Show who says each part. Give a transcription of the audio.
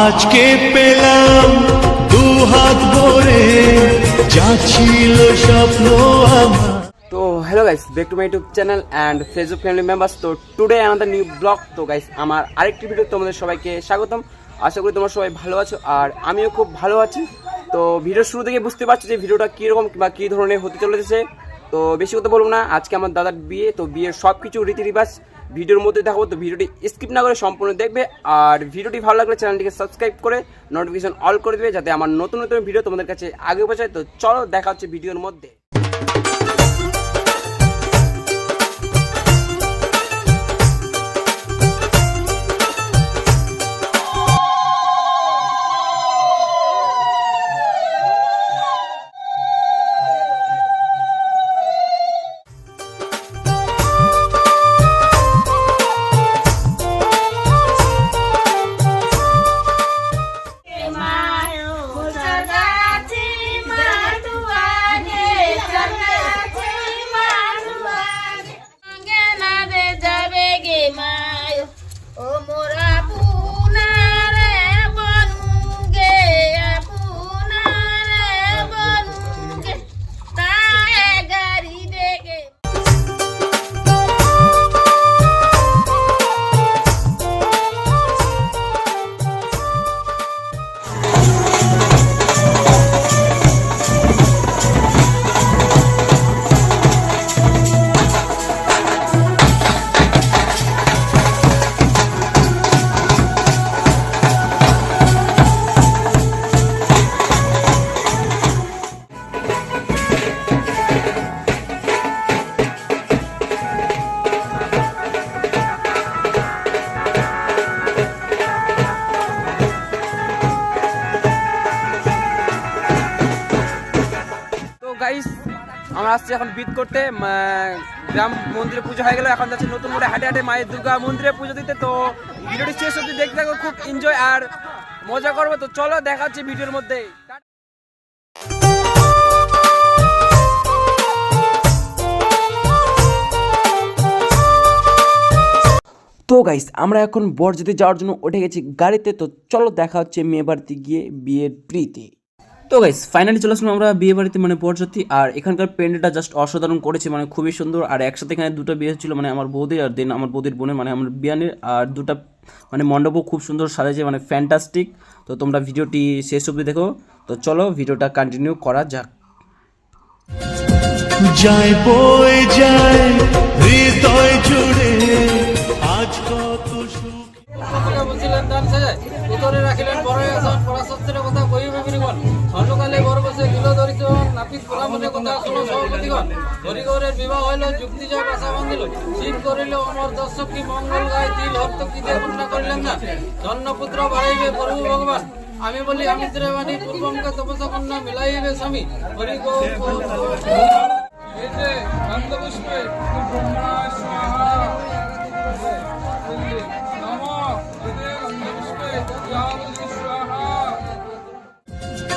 Speaker 1: আজকে পেলাম দু হাত ভরে, যা স্বপ্ন
Speaker 2: তো hello guys back to my YouTube channel and Facebook family members তো টুডে আমাদের নিউ ব্লগ তো গাইস আমার আরেকটি ভিডিও তোমাদের সবাইকে স্বাগতম। আশা করি তোমরা সবাই ভালো আছো আর আমিও খুব ভালো আছি। তো ভিডিও শুরু থেকে বুঝতে পারছ যে ভিডিওটা কীরকম বা কী ধরনের হতে চলেছে। তো বেশি কথা বলব না, আজকে আমার দাদার বিয়ে, তো বিয়ের সব কিছু রীতি রিবাজ ভিডিওর মধ্যে দেখাবো, তো ভিডিওটি স্কিপ না করে সম্পূর্ণ দেখবে। আর ভিডিওটি ভালো লাগলে চ্যানেলটিকে সাবস্ক্রাইব করে নোটিফিকেশন অল করে দেবে, যাতে আমার নতুন নতুন ভিডিও তোমাদের কাছে আগে পৌঁছায়। তো চলো, দেখা হচ্ছে ভিডিওর মধ্যে।
Speaker 3: maio, o oh,
Speaker 2: moral. Guys আমরা আসছি এখন বিট করতে গ্রাম মন্দিরে পুজো হয়ে গেল, এখন যাচ্ছে নতুন করে হাটে হাটে মায়ের দুর্গা মন্দিরে পুজো দিতে। তো ভিডিওটি শেষ অবধি দেখতে থাকো, খুব এনজয় আর মজা করব। তো চলো, দেখা হচ্ছে ভিডিওর মধ্যে। তো গাইস আমরা এখন বরযাত্রী যাওয়ার জন্য উঠে গেছি গাড়িতে। তো চলো, দেখা হচ্ছে মেয়ে বাড়িতে গিয়ে বিয়ের প্রীতি। তো গাইস ফাইনালি চলে আসলাম আমরা বিয়ে বাড়িতে মানে বরযাত্রী। আর এখানকার প্যান্ডেলটা জাস্ট অসাধারণ করেছে মানে খুবই সুন্দর। আর একসাথে এখানে দুটো বিয়ে ছিল মানে আমার বৌদি আর দেন আমার বৌদির বোনের মানে আমার বিয়ানের। আর দুটা মানে মণ্ডপও খুব সুন্দর সাজাইছে মানে ফ্যান্টাস্টিক তো তোমরা ভিডিওটি শেষ অবধি দেখো। তো চলো ভিডিওটা কন্টিনিউ করা যাক।
Speaker 1: যায় বয়ে যায় হৃদয় জুড়ে আজ কত সুখ।
Speaker 4: দান সাজায় উত্তরে রাখিলেন বড় কথা বিনিগণ স্বর্ণকালে বড় বসে দিল দরিদ্র নাপিত গোলামনের কথা শুনো সভাপতিগণ। হরিগৌরের বিবাহ হইল যুক্তি জয় বাসা বাঁধিল শিব করিল অমর দর্শক কি মঙ্গল গায় তিল হর্ত কি কন্যা করিলেন না? জন্মপুত্র বাড়াইবে প্রভু ভগবান আমি বলি আমিত্রে বাণী পূর্বঙ্গ তপসা কন্যা মিলাইবে স্বামী। হরি গৌ